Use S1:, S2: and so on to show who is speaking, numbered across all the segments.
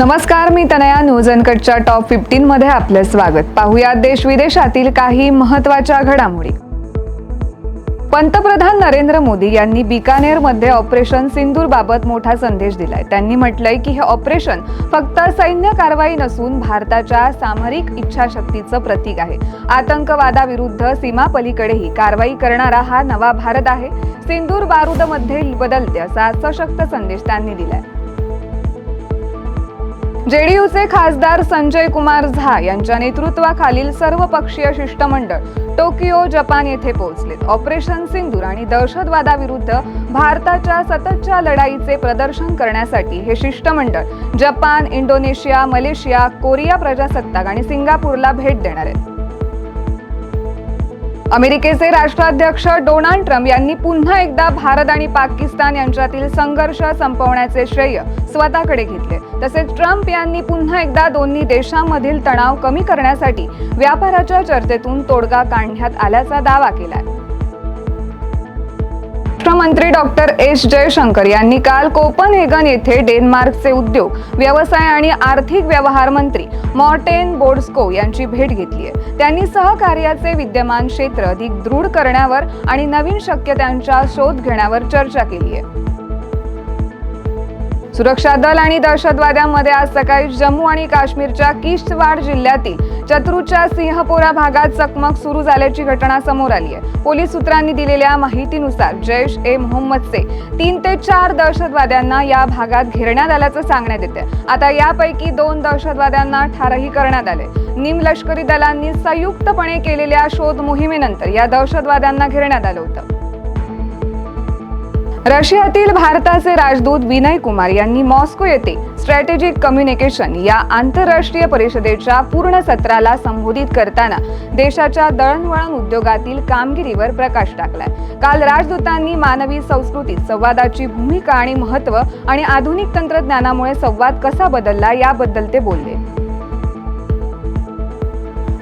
S1: नमस्कार मी Tanaya news अनकटच्या top fifteen मध्ये आपलं स्वागत. पाहुयात देश विदेशातील काही महत्त्वाच्या घडामोडी. पंतप्रधान नरेंद्र मोदी यांनी बिकानेरमध्ये ऑपरेशन सिंदूर बाबत मोठा संदेश दिलाय. त्यांनी म्हटलंय की हे ऑपरेशन फक्त सैन्य कारवाई नसून भारताच्या सामरिक इच्छाशक्तीचं प्रतीक आहे. आतंकवादाविरुद्ध सीमापलीकडेही कारवाई करणारा हा नवा भारत आहे. सिंदूर बारूदमध्ये बदलते असा सशक्त संदेश त्यांनी दिलाय. जेडीयूचे खासदार संजय कुमार झा यांच्या नेतृत्वाखालील सर्वपक्षीय शिष्टमंडळ टोकियो जपान येथे पोहोचले ऑपरेशन सिंदूर आणि दहशतवादाविरुद्ध भारताच्या सततच्या लढाईचे प्रदर्शन करण्यासाठी हे शिष्टमंडळ जपान इंडोनेशिया मलेशिया कोरिया प्रजासत्ताक आणि सिंगापूरला भेट देणार आहेत अमेरिकेचे राष्ट्राध्यक्ष डोनाल्ड ट्रम्प यांनी पुन्हा एकदा भारत आणि पाकिस्तान यांच्यातील संघर्ष संपवण्याचे श्रेय स्वतःकडे घेतले. तसेच ट्रम्प यांनी पुन्हा एकदा दोन्ही देशांमधील तणाव कमी करण्यासाठी व्यापाराच्या चर्चेतून तोडगा काढण्यात आल्याचा दावा केलाय. राष्ट्रमंत्री डॉक्टर एस जयशंकर यांनी काल कोपनहेगन येथे डेन्मार्कचे उद्योग व्यवसाय आणि आर्थिक व्यवहार मंत्री मॉर्टेन बोर्डस्को यांची भेट घेतली आहे. त्यांनी सहकार्याचे विद्यमान क्षेत्र अधिक दृढ करण्यावर आणि नवीन शक्यतांचा शोध घेण्यावर चर्चा केली आहे. सुरक्षा दल आणि दहशतवाद्यांमध्ये आज सकाळी जम्मू आणि काश्मीरच्या किश्तवाड जिल्ह्यातील चत्रूच्या सिंहपोरा भागात चकमक सुरू झाल्याची घटना समोर आली आहे. पोलीस सूत्रांनी दिलेल्या माहितीनुसार जैश ए मोहम्मदचे तीन ते चार दहशतवाद्यांना या भागात घेरण्यात आल्याचं सांगण्यात येते आता यापैकी दोन दहशतवाद्यांना ठारही करण्यात आले निमलष्करी दलांनी संयुक्तपणे केलेल्या शोध मोहिमेनंतर या दहशतवाद्यांना घेरण्यात आलं होतं. रशियातील भारताचे राजदूत विनय कुमार यांनी मॉस्को येथे स्ट्रॅटेजिक कम्युनिकेशन या आंतरराष्ट्रीय परिषदेच्या पूर्ण सत्राला संबोधित करताना देशाच्या दळणवळण उद्योगातील कामगिरीवर प्रकाश टाकलाय. काल राजदूतांनी मानवी संस्कृतीत संवादाची भूमिका आणि महत्त्व आणि आधुनिक तंत्रज्ञानामुळे संवाद कसा बदलला याबद्दल ते बोलले.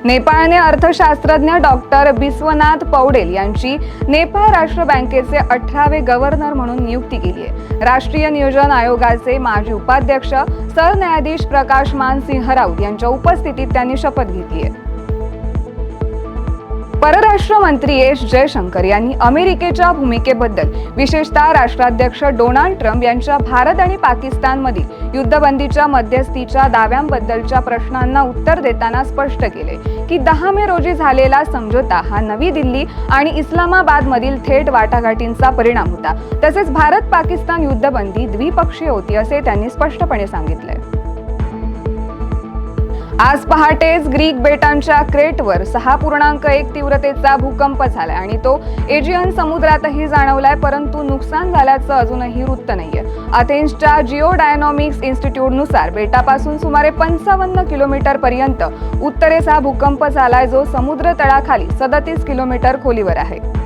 S1: नेपाळने अर्थशास्त्रज्ञ डॉक्टर बिस्वनाथ पौडेल यांची नेपाळ राष्ट्र बँकेचे अठरावे गव्हर्नर म्हणून नियुक्ती केली आहे. राष्ट्रीय नियोजन आयोगाचे माजी उपाध्यक्ष सरन्यायाधीश प्रकाश मान सिंह राऊत यांच्या उपस्थितीत त्यांनी शपथ घेतली आहे. परराष्ट्र मंत्री एस जयशंकर यांनी अमेरिकेच्या भूमिकेबद्दल विशेषतः राष्ट्राध्यक्ष डोनाल्ड ट्रम्प यांच्या भारत आणि पाकिस्तानमधील युद्धबंदीच्या मध्यस्थीच्या दाव्यांबद्दलच्या प्रश्नांना उत्तर देताना स्पष्ट केले की दहा मे रोजी झालेला समझोता हा नवी दिल्ली आणि इस्लामाबादमधील थेट वाटाघाटींचा परिणाम होता. तसेच भारत पाकिस्तान युद्धबंदी द्विपक्षीय होती असे त्यांनी स्पष्टपणे सांगितले. आज पहाटेच ग्रीक बेटांच्या क्रेटवर सहा पूर्णांक एक तीव्रतेचा भूकंप झालाय आणि तो एजियन समुद्रातही जाणवलाय परंतु नुकसान झाल्याचं अजूनही वृत्त नाहीये. अथेन्सच्या जिओ डायनॉमिक्स इन्स्टिट्यूटनुसार बेटापासून सुमारे पंचावन्न किलोमीटर पर्यंत उत्तरेस हा भूकंप झालाय जो समुद्र तळाखाली सदतीस किलोमीटर खोलीवर आहे.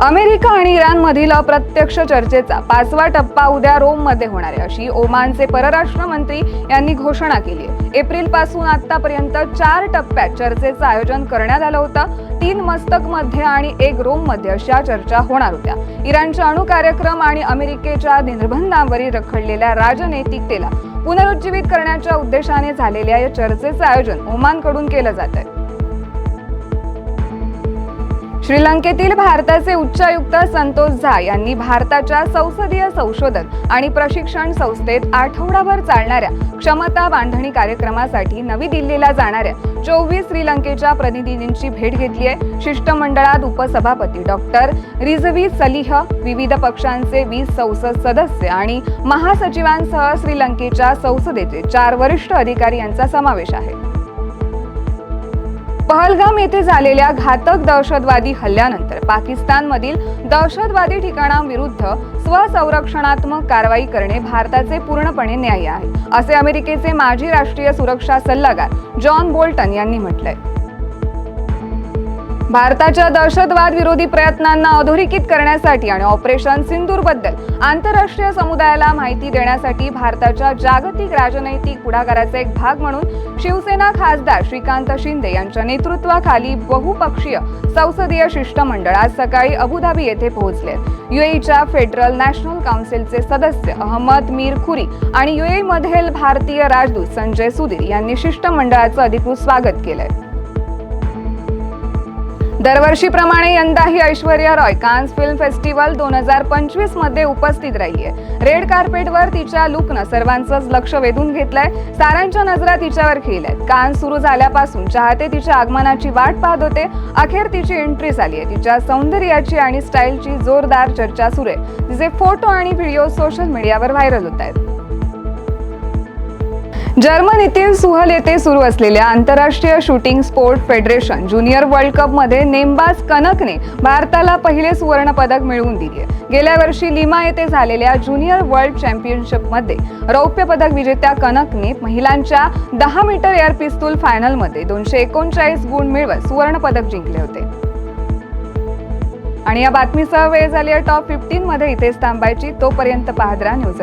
S1: अमेरिका आणि इराणमधील अप्रत्यक्ष चर्चेचा पाचवा टप्पा उद्या रोममध्ये होणार आहे. अशी ओमानचे परराष्ट्र मंत्री यांनी घोषणा केली आहे. एप्रिलपासून आतापर्यंत चार टप्प्यात चर्चेचं आयोजन करण्यात आलं होतं. तीन मस्तकमध्ये आणि एक रोममध्ये अशा चर्चा होणार होत्या. इराणच्या अणु कार्यक्रम आणि अमेरिकेच्या निर्बंधांवरील रखडलेल्या राजनैतिकतेला पुनरुज्जीवित करण्याच्या उद्देशाने झालेल्या या चर्चेचं आयोजन ओमानकडून केलं जात आहे श्रीलंकेतील भारताचे उच्चायुक्त संतोष झा यांनी भारताच्या संसदीय संशोधन आणि प्रशिक्षण संस्थेत आठवडाभर चालणाऱ्या क्षमता बांधणी कार्यक्रमासाठी नवी दिल्लीला जाणाऱ्या चोवीस श्रीलंकेच्या प्रतिनिधींची भेट घेतली आहे. शिष्टमंडळात उपसभापती डॉक्टर रिझवी सलिह विविध पक्षांचे वीस संसद सदस्य आणि महासचिवांसह श्रीलंकेच्या संसदेचे चार वरिष्ठ अधिकारी यांचा समावेश आहे. पहलगाम येथे झालेल्या घातक दहशतवादी हल्ल्यानंतर पाकिस्तानमधील दहशतवादी ठिकाणांविरुद्ध स्वसंरक्षणात्मक कारवाई करणे भारताचे पूर्णपणे न्याय आहे असे अमेरिकेचे माजी राष्ट्रीय सुरक्षा सल्लागार जॉन बोल्टन यांनी म्हटलंय. भारताच्या दहशतवाद विरोधी प्रयत्नांना अधोरेखित करण्यासाठी आणि ऑपरेशन सिंदूरबद्दल आंतरराष्ट्रीय समुदायाला माहिती देण्यासाठी भारताच्या जागतिक राजनैतिक पुढाकाराचा एक भाग म्हणून शिवसेना खासदार श्रीकांत शिंदे यांच्या नेतृत्वाखाली बहुपक्षीय संसदीय शिष्टमंडळ आज सकाळी अबुधाबी येथे पोहोचले. युएईच्या फेडरल नॅशनल काउन्सिलचे सदस्य अहमद मीर खुरी आणि युएईमधील भारतीय राजदूत संजय सुधीर यांनी शिष्टमंडळाचं अधिकृत स्वागत केलंय. दरवर्षीप्रमाणे यंदाही Aishwarya Rai Cannes film festival दोन हजार पंचवीसमध्ये उपस्थित राहिली रेड कार्पेटवर तिच्या लुकनं सर्वांचंच लक्ष वेधून घेतलंय. साऱ्यांच्या नजरा तिच्यावर खेळल्यात कान्स सुरू झाल्यापासून चाहते तिच्या आगमनाची वाट पाहत होते. अखेर तिची एंट्री झाली आहे. तिच्या सौंदर्याची आणि स्टाईलची जोरदार चर्चा सुरू आहे. तिचे फोटो आणि व्हिडिओ सोशल मीडियावर व्हायरल होत आहेत. जर्मनीतील सुहल येथे सुरू असलेल्या आंतरराष्ट्रीय shooting sport federation junior world कपमध्ये नेमबाज कनकने भारताला पहिले सुवर्ण पदक मिळवून दिले. गेल्या वर्षी लिमा येथे झालेल्या ज्युनियर वर्ल्ड चॅम्पियनशिपमध्ये रौप्य पदक विजेत्या कनकने महिलांच्या दहा मीटर एअर पिस्तूल फायनलमध्ये दोनशे एकोणचाळीस गुण मिळवत सुवर्ण पदक जिंकले होते. आणि या बातमीसह वेळ झाली आहे. टॉप फिफ्टीनमध्ये इथेच थांबायची. तोपर्यंत पाहदरा राहा न्यूज